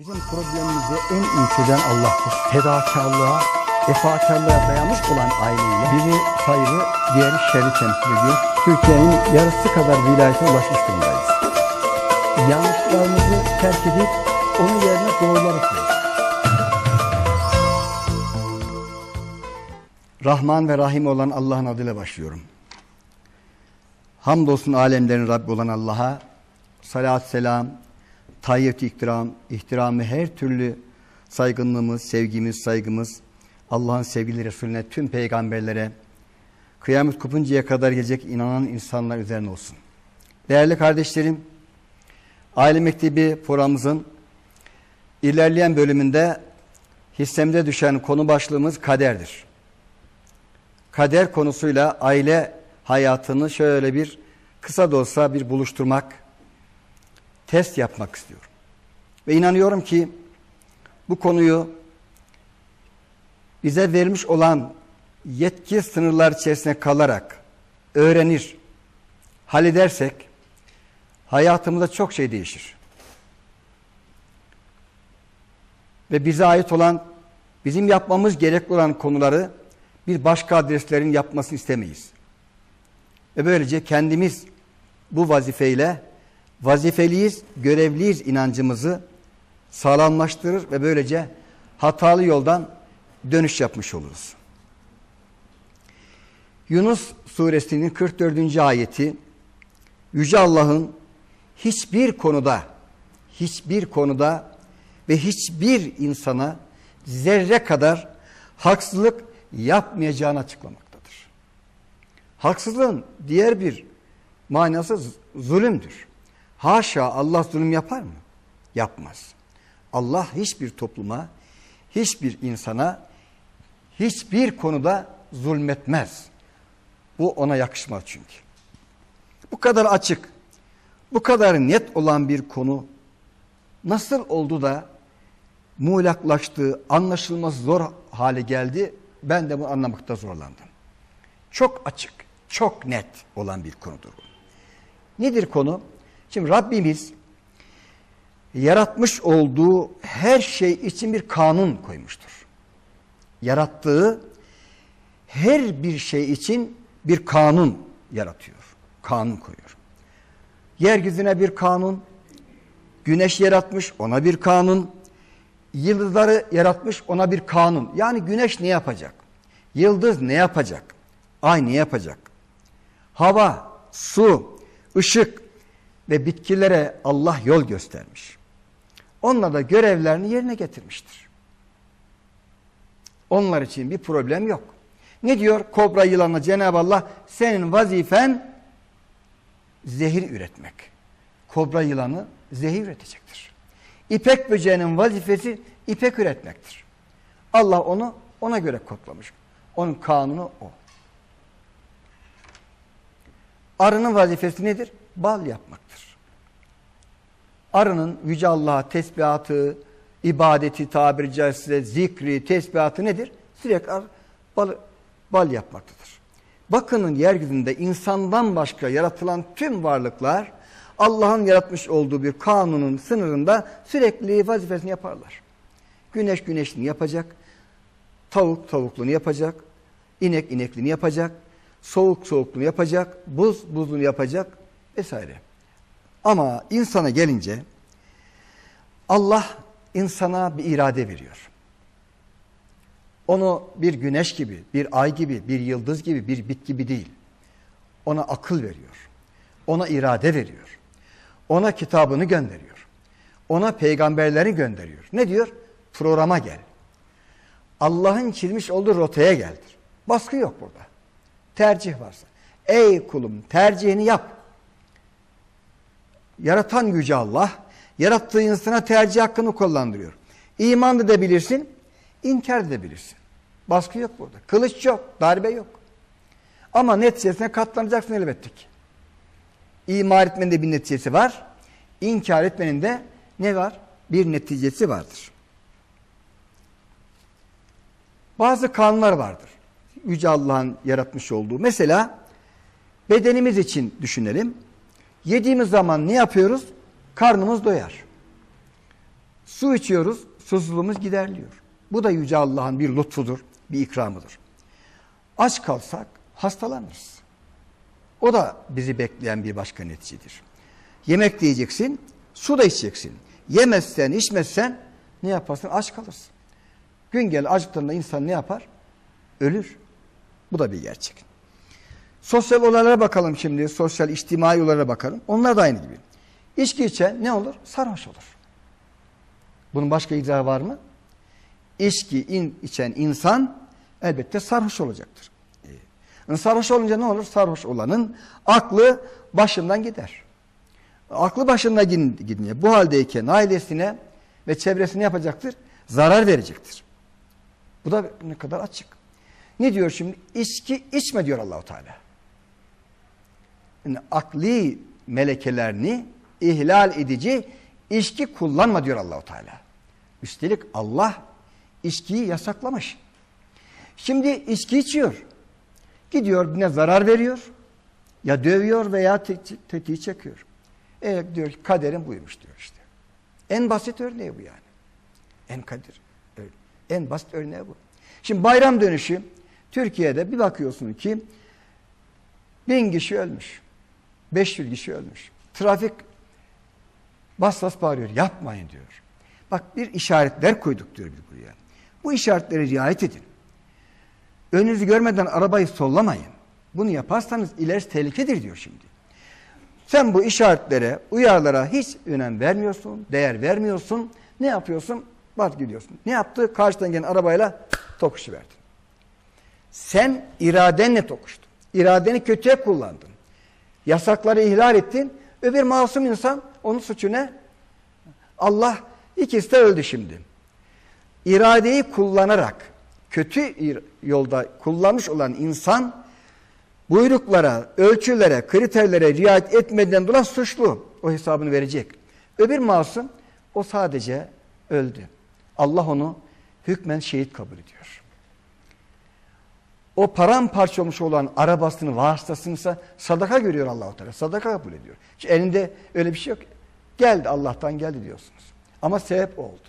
Bizim problemimizi en iyi çözen Allah'tır. Fedakarlığa, vefakarlığa dayanmış olan aileyle biri hayırı, diğeri şerri temsil ediyor. Türkiye'nin yarısı kadar vilayete ulaşmış durumdayız. Yanlışlarımızı terk edip onun yerine doğruları koyuyoruz. Rahman ve Rahim olan Allah'ın adıyla başlıyorum. Hamdolsun alemlerin Rabbi olan Allah'a, salat selam, tayyip ikram, ihtiramı her türlü saygınlığımız, sevgimiz, saygımız Allah'ın sevgili Resulüne, tüm peygamberlere, kıyamet kopuncaya kadar gelecek inanan insanlar üzerine olsun. Değerli kardeşlerim, Aile Mektebi programımızın ilerleyen bölümünde hissemde düşen konu başlığımız kaderdir. Kader konusuyla aile hayatını şöyle bir kısa da olsa bir buluşturmak, test yapmak istiyorum. Ve inanıyorum ki bu konuyu bize verilmiş olan yetki sınırlar içerisinde kalarak öğrenir, halledersek hayatımızda çok şey değişir. Ve bize ait olan, bizim yapmamız gerekli olan konuları bir başka adreslerin yapmasını istemeyiz. Ve böylece kendimiz bu vazifeyle vazifeliyiz, görevliyiz inancımızı sağlamlaştırır ve böylece hatalı yoldan dönüş yapmış oluruz. Yunus suresinin 44. ayeti Yüce Allah'ın hiçbir konuda hiçbir konuda ve hiçbir insana zerre kadar haksızlık yapmayacağını açıklamaktadır. Haksızlığın diğer bir manası zulümdür. Haşa Allah zulüm yapar mı? Yapmaz. Allah hiçbir topluma, hiçbir insana, hiçbir konuda zulmetmez. Bu ona yakışmaz çünkü. Bu kadar açık, bu kadar net olan bir konu nasıl oldu da muğlaklaştı, anlaşılması zor hale geldi? Ben de bunu anlamakta zorlandım. Çok açık, çok net olan bir konudur bu. Nedir konu? Şimdi Rabbimiz yaratmış olduğu her şey için bir kanun koymuştur. Yarattığı her bir şey için bir kanun yaratıyor. Kanun koyuyor. Yeryüzüne bir kanun, güneş yaratmış ona bir kanun, yıldızları yaratmış ona bir kanun. Yani güneş ne yapacak? Yıldız ne yapacak? Ay ne yapacak? Hava, su, ışık ve bitkilere Allah yol göstermiş. Onlar da görevlerini yerine getirmiştir. Onlar için bir problem yok. Ne diyor kobra yılanına Cenab-ı Allah? Senin vazifen zehir üretmek. Kobra yılanı zehir üretecektir. İpek böceğinin vazifesi ipek üretmektir. Allah onu ona göre kodlamış. Onun kanunu o. Arının vazifesi nedir? Bal yapmaktır. Arının Yüce Allah'a tesbihatı, ibadeti tabiri caizse zikri, tesbihatı nedir? Sürekli bal, bal yapmaktadır. Bakının yeryüzünde insandan başka yaratılan tüm varlıklar Allah'ın yaratmış olduğu bir kanunun sınırında sürekli vazifesini yaparlar. Güneş güneşliğini yapacak, tavuk tavukluğunu yapacak, inek inekliğini yapacak, soğuk soğukluğunu yapacak, buz buzluğunu yapacak vesaire. Ama insana gelince Allah insana bir irade veriyor. Onu bir güneş gibi, bir ay gibi, bir yıldız gibi, bir bit gibi değil. Ona akıl veriyor. Ona irade veriyor. Ona kitabını gönderiyor. Ona peygamberleri gönderiyor. Ne diyor? Programa gel. Allah'ın çizmiş olduğu rotaya geldir. Baskı yok burada. Tercih varsa. Ey kulum tercihini yap. Yaratan Yüce Allah, yarattığı insana tercih hakkını kullandırıyor. İman da edebilirsin, inkar edebilirsin. Baskı yok burada. Kılıç yok, darbe yok. Ama neticesine katlanacaksın elbette ki. İman etmenin de bir neticesi var. İnkar etmenin de ne var? Bir neticesi vardır. Bazı kanunlar vardır. Yüce Allah'ın yaratmış olduğu. Mesela bedenimiz için düşünelim. Yediğimiz zaman ne yapıyoruz? Karnımız doyar. Su içiyoruz, susuzluğumuz giderliyor. Bu da Yüce Allah'ın bir lütfudur, bir ikramıdır. Aç kalsak hastalanırız. O da bizi bekleyen bir başka neticedir. Yemek de yiyeceksin, su da içeceksin. Yemezsen, içmezsen ne yaparsın? Aç kalırsın. Gün gel acıktığında insan ne yapar? Ölür. Bu da bir gerçek. Sosyal olaylara bakalım şimdi. Sosyal, içtimai olaylara bakalım. Onlar da aynı gibi. İçki içen ne olur? Sarhoş olur. Bunun başka izahı var mı? İçki in, içen insan elbette sarhoş olacaktır. Ee, sarhoş olunca ne olur? Sarhoş olanın aklı başından gider. Aklı başında gidiyor. Bu haldeyken ailesine ve çevresine yapacaktır? Zarar verecektir. Bu da ne kadar açık. Ne diyor şimdi? İçki içme diyor Allahu Teala. Akli melekelerini ihlal edici içki kullanma diyor Allahu Teala. Üstelik Allah içkiyi yasaklamış. Şimdi içki içiyor. Gidiyor ne zarar veriyor ya dövüyor veya tetiği çekiyor. E diyor ki kaderim buymuş diyor işte. En basit örneği bu yani. En kadir. En basit örneği bu. Şimdi bayram dönüşü Türkiye'de bir bakıyorsun ki bin kişi ölmüş. 500 kişi ölmüş. Trafik bas bas bağırıyor. Yapmayın diyor. Bak bir işaretler koyduk diyor bir buraya. Bu işaretlere riayet edin. Önünüzü görmeden arabayı sollamayın. Bunu yaparsanız ilerisi tehlikedir diyor şimdi. Sen bu işaretlere, uyarılara hiç önem vermiyorsun, değer vermiyorsun. Ne yapıyorsun? Bak gidiyorsun. Ne yaptı? Karşıdan gelen arabayla tokuşu verdin. Sen iradenle tokuştun. İradeni kötüye kullandın. Yasakları ihlal ettin. Öbür masum insan onun suçu ne? Allah ikisi de öldü şimdi. İradeyi kullanarak kötü yolda kullanmış olan insan buyruklara, ölçülere, kriterlere riayet etmeden dolayı suçlu. O hesabını verecek. Öbür masum o sadece öldü. Allah onu hükmen şehit kabul ediyor. O paramparça olmuş olan arabasını, vasıtasını sadaka görüyor Allah-u Teala. Sadaka kabul ediyor. Hiç elinde öyle bir şey yok. Geldi Allah'tan geldi diyorsunuz. Ama sebep oldu.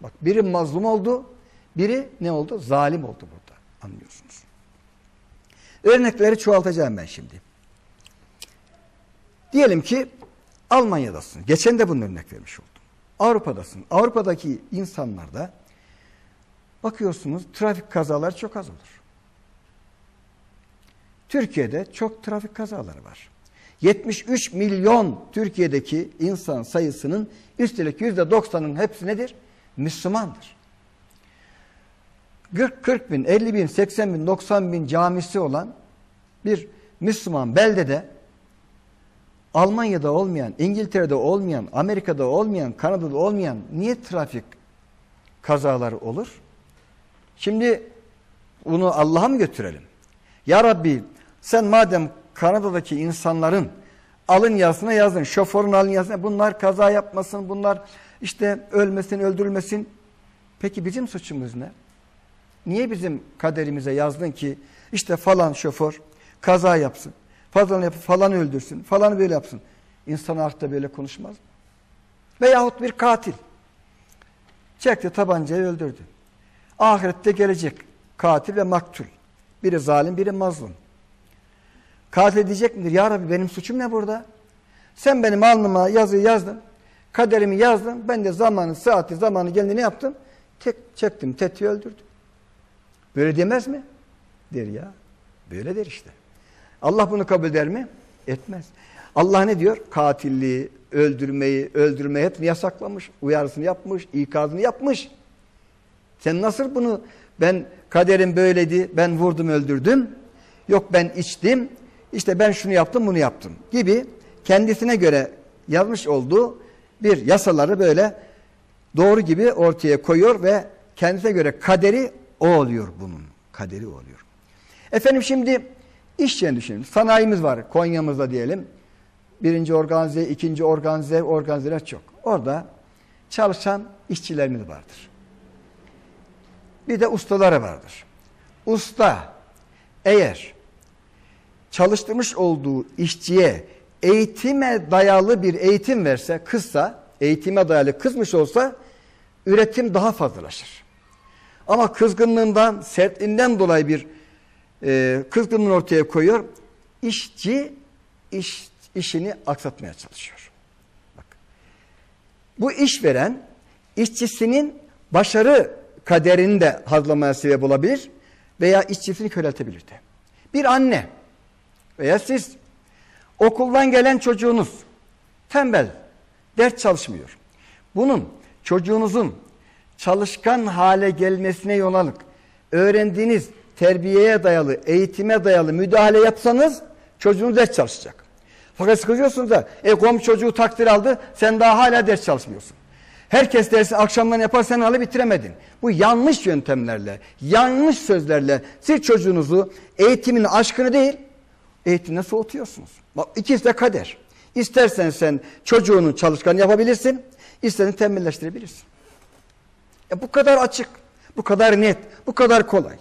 Bak biri mazlum oldu, biri ne oldu? Zalim oldu burada. Anlıyorsunuz. Örnekleri çoğaltacağım ben şimdi. Diyelim ki Almanya'dasın. Geçen de bunun örnek vermiş oldum. Avrupa'dasın. Avrupa'daki insanlarda bakıyorsunuz trafik kazaları çok az olur. Türkiye'de çok trafik kazaları var. 73 milyon Türkiye'deki insan sayısının üstelik %90'ın hepsi nedir? Müslümandır. 40, 40 bin, 50 bin, 80 bin, 90 bin camisi olan bir Müslüman beldede Almanya'da olmayan, İngiltere'de olmayan, Amerika'da olmayan, Kanada'da olmayan niye trafik kazaları olur? Şimdi bunu Allah'a mı götürelim? Ya Rabbi sen madem Kanada'daki insanların alın yazısına yazdın, şoförün alın yazısına bunlar kaza yapmasın, bunlar işte ölmesin, öldürülmesin. Peki bizim suçumuz ne? Niye bizim kaderimize yazdın ki işte falan şoför kaza yapsın, falan yapıp falan öldürsün, falan böyle yapsın. İnsan aklı böyle konuşmaz mı? Veyahut bir katil. Çekti tabancayı öldürdü. Ahirette gelecek katil ve maktul. Biri zalim, biri mazlum. Katil midir? Ya Rabbi benim suçum ne burada? Sen benim alnıma yazıyı yazdın. Kaderimi yazdın. Ben de zamanı, saati, zamanı geldi ne yaptım? Tek çektim, tetiği öldürdüm. Böyle demez mi? Der ya. Böyle der işte. Allah bunu kabul eder mi? Etmez. Allah ne diyor? Katilliği, öldürmeyi, öldürmeyi hep yasaklamış. Uyarısını yapmış, ikazını yapmış. Sen nasıl bunu ben kaderim böyledi, ben vurdum öldürdüm. Yok ben içtim, işte ben şunu yaptım bunu yaptım gibi kendisine göre yazmış olduğu bir yasaları böyle doğru gibi ortaya koyuyor ve kendisine göre kaderi o oluyor bunun. Kaderi o oluyor. Efendim şimdi iş yerini düşünün. Sanayimiz var Konya'mızda diyelim. Birinci organize, ikinci organize, organizeler çok. Orada çalışan işçilerimiz vardır. Bir de ustaları vardır. Usta eğer çalıştırmış olduğu işçiye eğitime dayalı bir eğitim verse, kızsa, eğitime dayalı kızmış olsa üretim daha fazlalaşır. Ama kızgınlığından, sertliğinden dolayı bir e, kızgınlığını ortaya koyuyor. İşçi iş, işini aksatmaya çalışıyor. Bak. Bu işveren işçisinin başarı kaderini de hazırlamaya sebep olabilir veya işçisini köreltebilir de. Bir anne veya siz okuldan gelen çocuğunuz tembel, ders çalışmıyor. Bunun çocuğunuzun çalışkan hale gelmesine yönelik öğrendiğiniz terbiyeye dayalı, eğitime dayalı müdahale yapsanız çocuğunuz ders çalışacak. Fakat sıkılıyorsunuz da e komşu çocuğu takdir aldı sen daha hala ders çalışmıyorsun. Herkes dersi akşamdan yapar sen hala bitiremedin. Bu yanlış yöntemlerle, yanlış sözlerle siz çocuğunuzu eğitimin aşkını değil eğitimden soğutuyorsunuz. Bak ikisi de kader. İstersen sen çocuğunu çalışkan yapabilirsin, istersen tembelleştirebilirsin. Ya bu kadar açık, bu kadar net, bu kadar kolay.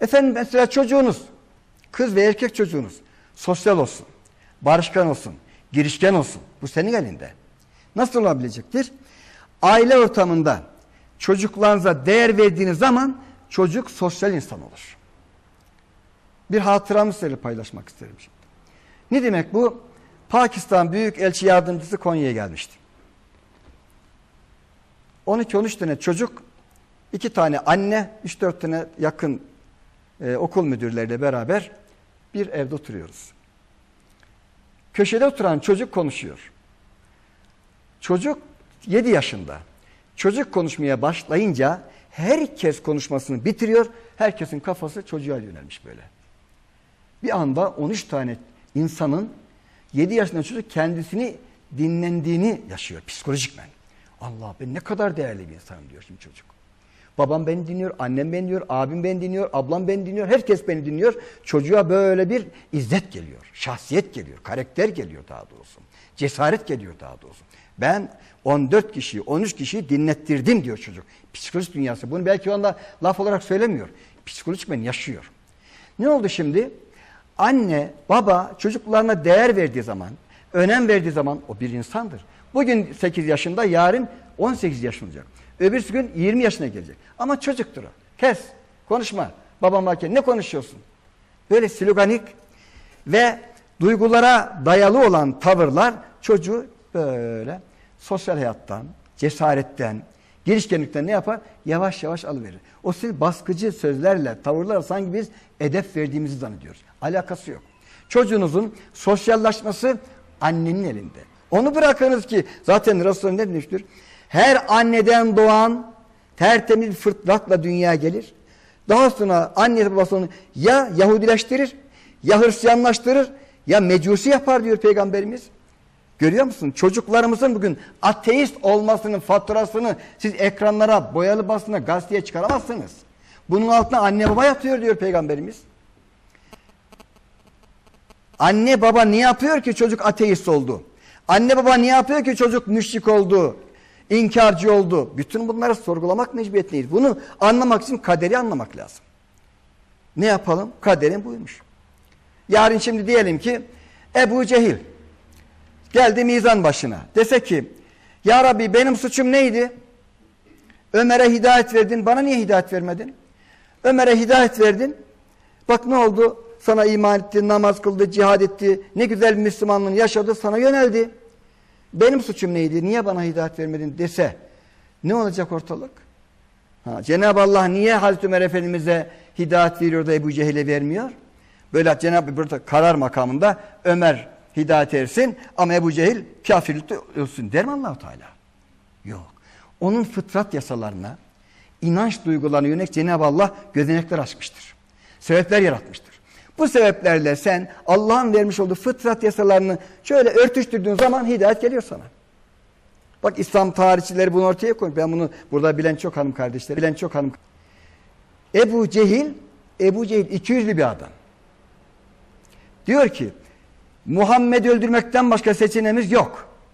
Efendim mesela çocuğunuz, kız ve erkek çocuğunuz sosyal olsun, barışkan olsun, girişken olsun. Bu senin elinde. Nasıl olabilecektir? Aile ortamında çocuklarınıza değer verdiğiniz zaman çocuk sosyal insan olur. Bir hatıramı sizinle paylaşmak isterim şimdi. Ne demek bu? Pakistan Büyük Elçi Yardımcısı Konya'ya gelmişti. 12-13 tane çocuk, iki tane anne, 3-4 tane yakın e, okul müdürleriyle beraber bir evde oturuyoruz. Köşede oturan çocuk konuşuyor. Çocuk 7 yaşında. Çocuk konuşmaya başlayınca herkes konuşmasını bitiriyor. Herkesin kafası çocuğa yönelmiş böyle. Bir anda 13 tane insanın 7 yaşında çocuk kendisini dinlendiğini yaşıyor psikolojikmen. Allah ben ne kadar değerli bir insanım diyor şimdi çocuk. Babam beni dinliyor, annem beni dinliyor, abim beni dinliyor, ablam beni dinliyor, herkes beni dinliyor. Çocuğa böyle bir izzet geliyor, şahsiyet geliyor, karakter geliyor daha doğrusu. Cesaret geliyor daha doğrusu. Ben 14 kişiyi, 13 kişiyi dinlettirdim diyor çocuk. Psikolojik dünyası. Bunu belki o anda laf olarak söylemiyor. Psikolojik ben yaşıyor. Ne oldu şimdi? Anne, baba çocuklarına değer verdiği zaman, önem verdiği zaman o bir insandır. Bugün 8 yaşında, yarın 18 yaşında olacak. Öbürsü gün 20 yaşına gelecek. Ama çocuktur o. Kes, konuşma. Babam varken ne konuşuyorsun? Böyle sloganik ve duygulara dayalı olan tavırlar çocuğu böyle sosyal hayattan, cesaretten, girişkenlikten ne yapar? Yavaş yavaş alıverir. O siz baskıcı sözlerle, tavırlarla sanki biz edep verdiğimizi zannediyoruz. Alakası yok. Çocuğunuzun sosyallaşması annenin elinde. Onu bırakınız ki zaten Resulullah ne demiştir? Her anneden doğan tertemiz fırtlatla dünya gelir. Daha sonra anne babası onu ya Yahudileştirir, ya Hristiyanlaştırır, ya mecusi yapar diyor Peygamberimiz. Görüyor musun? Çocuklarımızın bugün ateist olmasının faturasını siz ekranlara, boyalı basına, gazeteye çıkaramazsınız. Bunun altına anne baba yatıyor diyor Peygamberimiz. Anne baba niye yapıyor ki çocuk ateist oldu? Anne baba niye yapıyor ki çocuk müşrik oldu? inkarcı oldu. Bütün bunları sorgulamak mecburiyetindeyiz. Bunu anlamak için kaderi anlamak lazım. Ne yapalım? Kaderin buymuş. Yarın şimdi diyelim ki Ebu Cehil geldi mizan başına. Dese ki Ya Rabbi benim suçum neydi? Ömer'e hidayet verdin. Bana niye hidayet vermedin? Ömer'e hidayet verdin. Bak ne oldu? Sana iman etti, namaz kıldı, cihad etti. Ne güzel Müslümanlığını yaşadı, sana yöneldi. Benim suçum neydi? Niye bana hidayet vermedin dese ne olacak ortalık? Cenab-ı Allah niye Hazreti Ömer Efendimiz'e hidayet veriyor da Ebu Cehil'e vermiyor? Böyle Cenab-ı burada karar makamında Ömer hidayet ersin ama Ebu Cehil kafirlikte ölsün der mi allah Teala? Yok. Onun fıtrat yasalarına, inanç duygularına yönelik Cenab-ı Allah gözenekler açmıştır. Sebepler yaratmıştır. Bu sebeplerle sen Allah'ın vermiş olduğu fıtrat yasalarını şöyle örtüştürdüğün zaman hidayet geliyor sana. Bak İslam tarihçileri bunu ortaya koymuş. Ben bunu burada bilen çok hanım kardeşler, bilen çok hanım. Ebu Cehil, Ebu Cehil 200'lü bir adam. Diyor ki Muhammed öldürmekten başka seçeneğimiz yok.